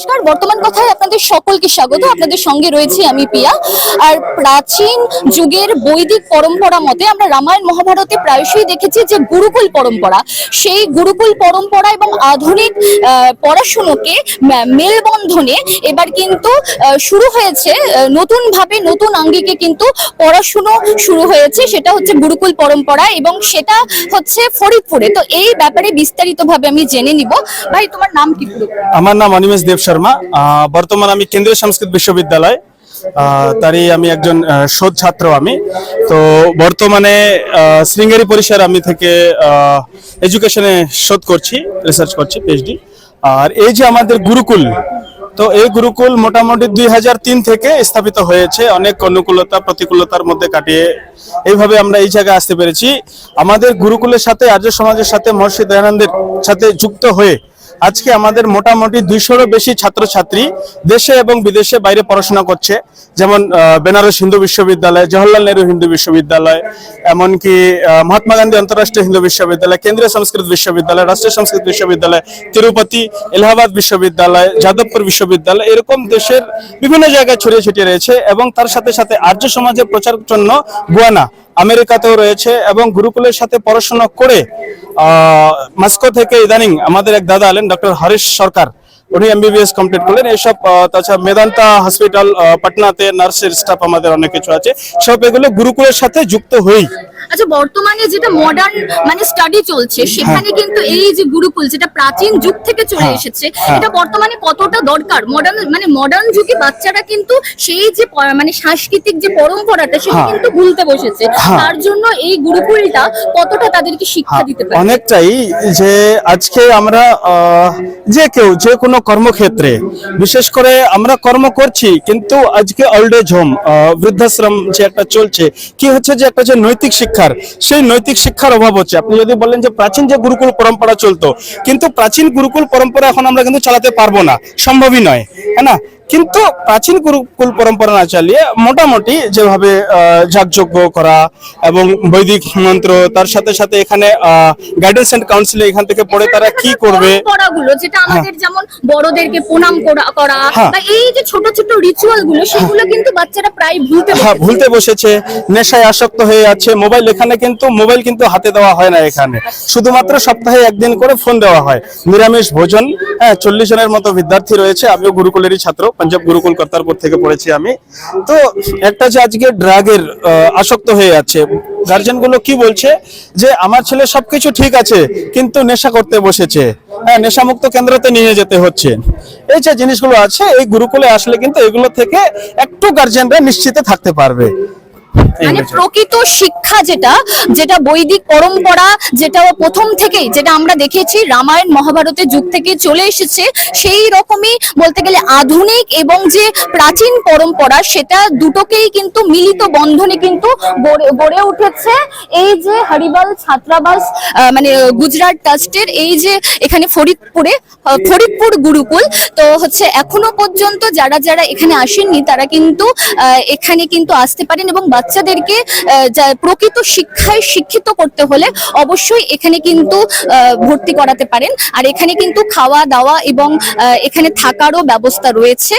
নমস্কার। বর্তমান কথায় আপনাদের সকলকে স্বাগত। আপনাদের সঙ্গে রয়েছি আমি পিয়া আর প্রাচীন যুগের বৈদিক পরম্পরা মতে আমরা রামায়ণ মহাভারতে প্রায়শই দেখেছি যে গুরুকুল পরম্পরা। সেই গুরুকুল পরম্পরা এবং আধুনিক পড়াশুনোকে মেলবন্ধনে এবার কিন্তু শুরু হয়েছে নতুন ভাবে নতুন আঙ্গিকে কিন্তু পড়াশুনো শুরু হয়েছে। সেটা হচ্ছে গুরুকুল পরম্পরা এবং সেটা হচ্ছে ফরিদপুরে। তো এই ব্যাপারে বিস্তারিতভাবে আমি জেনে নিব। ভাই, তোমার নাম কি আমার নাম অনিমেষ দেব শর্মা। বর্তমান আমি কেন্দ্রীয় সংস্কৃত বিশ্ববিদ্যালয়। তারই আমি একজন শোধ ছাত্র আমি। তো বর্তমানে শৃঙ্গেরি পরিসর আমি থেকে এডুকেশনে শোধ করছি রিসার্চ করছি পিএইচডি আর এই যে আমাদের গুরুকুল, তো এই গুরুকুল মোটামুটি দুই হাজার তিন থেকে স্থাপিত হয়েছে। অনেক অনুকূলতা, প্রতিকূলতার মধ্যে কাটিয়ে এইভাবে আমরা এই জায়গায় আসতে পেরেছি। আমাদের গুরুকুলের সাথে, আর্য সমাজের সাথে মহর্ষি দয়ানন্দের সাথে যুক্ত হয়ে আজকে আমাদের মোটামুটি দুইশোরও বেশি ছাত্রছাত্রী দেশে এবং বিদেশে বাইরে পড়াশোনা করছে। যেমন বেনারস হিন্দু বিশ্ববিদ্যালয়, জওহরলাল নেহরু হিন্দু বিশ্ববিদ্যালয়, এমনকি মহাত্মা গান্ধী আন্তর্রাষ্ট্রীয় হিন্দু বিশ্ববিদ্যালয়, কেন্দ্রীয় সংস্কৃত বিশ্ববিদ্যালয়, রাষ্ট্রীয় সংস্কৃত বিশ্ববিদ্যালয়, তিরুপতি, এলাহাবাদ বিশ্ববিদ্যালয়, যাদবপুর বিশ্ববিদ্যালয়, এরকম দেশের বিভিন্ন জায়গায় ছড়িয়ে ছিটিয়ে রয়েছে এবং তার সাথে সাথে আর্য সমাজের প্রচার জন্য গুয়ানা আমেরিকাতেও রয়েছে এবং গুরুকুলের সাথে পড়াশোনা করে মাস্কো থেকে ইদানিং আমাদের এক দাদা আলেন, ডক্টর হরিশ সরকার। উনি এমবিবিএস কমপ্লিট করলেন। এইসব তাছাড়া মেদান্তা হসপিটাল পাটনাতে নার্সের স্টাফ আমাদের অনেক কিছু আছে। সব এগুলো গুরুকুলের সাথে যুক্ত হয়েই। আচ্ছা বর্তমানে যেটা মডার্ন মানে স্টাডি চলছে সেখানে কিন্তু এই যে গুরুকুল যেটা প্রাচীন যুগ থেকে চলে হ্যাঁ, এসেছে হ্যাঁ। এটা বর্তমানে কতটা দরকার মডার্ন মানে মডার্ন যুগে বাচ্চারা কিন্তু সেই যে মানে সাংস্কৃতিক যে পরম্পরাটা সেটা হ্যাঁ। কিন্তু ভুলতে বসেছে হ্যাঁ। তার জন্য এই গুরুকুলটা কতটা তাদেরকে শিক্ষা দিতে পারে অনেকটাই যে আজকে আমরা যে কেউ যে কোনো কর্মক্ষেত্রে বিশেষ করে আমরা কর্ম করছি কিন্তু আজকে ওল্ড এজ হোম বৃদ্ধাশ্রম যে একটা চলছে কি হচ্ছে যে একটা যে নৈতিক শিক্ষার, সেই নৈতিক শিক্ষার অভাব হচ্ছে। আপনি যদি বলেন যে প্রাচীন যে গুরুকুল পরম্পরা চলতো, কিন্তু প্রাচীন গুরুকুল পরম্পরা এখন আমরা কিন্তু চালাতে পারব না। সম্ভবই নয় হ্যাঁ না? কিন্তু প্রাচীন গুরুকুল পরম্পরা না চালিয়ে মোটামুটি যেভাবে যাগযজ্ঞ করা এবং বৈদিক মন্ত্র তার সাথে সাথে এখানে গাইডেন্স এন্ড কাউন্সিল এখান থেকে পড়ে তারা কি করবে? যেটা আমাদের যেমন বড়দেরকে প্রণাম করা হ্যাঁ। বা এই যে ছোট ছোট রিচুয়ালগুলো সেগুলো কিন্তু বাচ্চারা প্রায় ভুলতে হ্যাঁ ভুলতে বসেছে নেশায় আসক্ত হয়ে যাচ্ছে মোবাইল এখানে কিন্তু মোবাইল কিন্তু হাতে দেওয়া হয় না এখানে। শুধুমাত্র সপ্তাহে একদিন করে ফোন দেওয়া হয়। নিরামিষ ভোজন হ্যাঁ চল্লিশ জনের মতো বিদ্যার্থী রয়েছে আমিও গুরুকুলেরই ছাত্র। পাঞ্জাব গুরুকুল কর্তারপুর থেকে পড়েছি আমি। তো একটা যে আজকে ড্রাগের আসক্ত হয়ে আছে গার্জেনগুলো কি বলছে? যে আমার ছেলে সবকিছু ঠিক আছে, কিন্তু নেশা করতে বসেছে। হ্যাঁ নেশামুক্ত কেন্দ্রতে নিয়ে যেতে হচ্ছে। এই যে জিনিসগুলো আছে, এই গুরুকুলে আসলে কিন্তু এগুলো থেকে একটু গার্জেনরা নিশ্চিত থাকতে পারবে। মানে প্রকৃত শিক্ষা যেটা যেটা বৈদিক পরম্পরা যেটা প্রথম থেকেই যেটা আমরা দেখেছি রামায়ণ মহাভারতের যুগ থেকে চলে এসেছে সেই রকমই বলতে গেলে আধুনিক এবং যে প্রাচীন পরম্পরা সেটা দুটোকেই কিন্তু মিলিত বন্ধনে কিন্তু গড়ে- গড়ে উঠেছে। এই যে হরিবাল ছাত্রাবাস মানে গুজরাট ট্রাস্টের এই যে এখানে ফরিদপুরে ফরিদপুর গুরুকুল তো হচ্ছে এখনও পর্যন্ত যারা যারা এখানে আসেননি তারা কিন্তু এখানে কিন্তু আসতে পারেন এবং বাচ্চাদেরকে প্রকৃত শিক্ষায় শিক্ষিত করতে হলে অবশ্যই এখানে কিন্তু ভর্তি করাতে পারেন। আর এখানে কিন্তু খাওয়া দাওয়া এবং এখানে থাকারও ব্যবস্থা রয়েছে।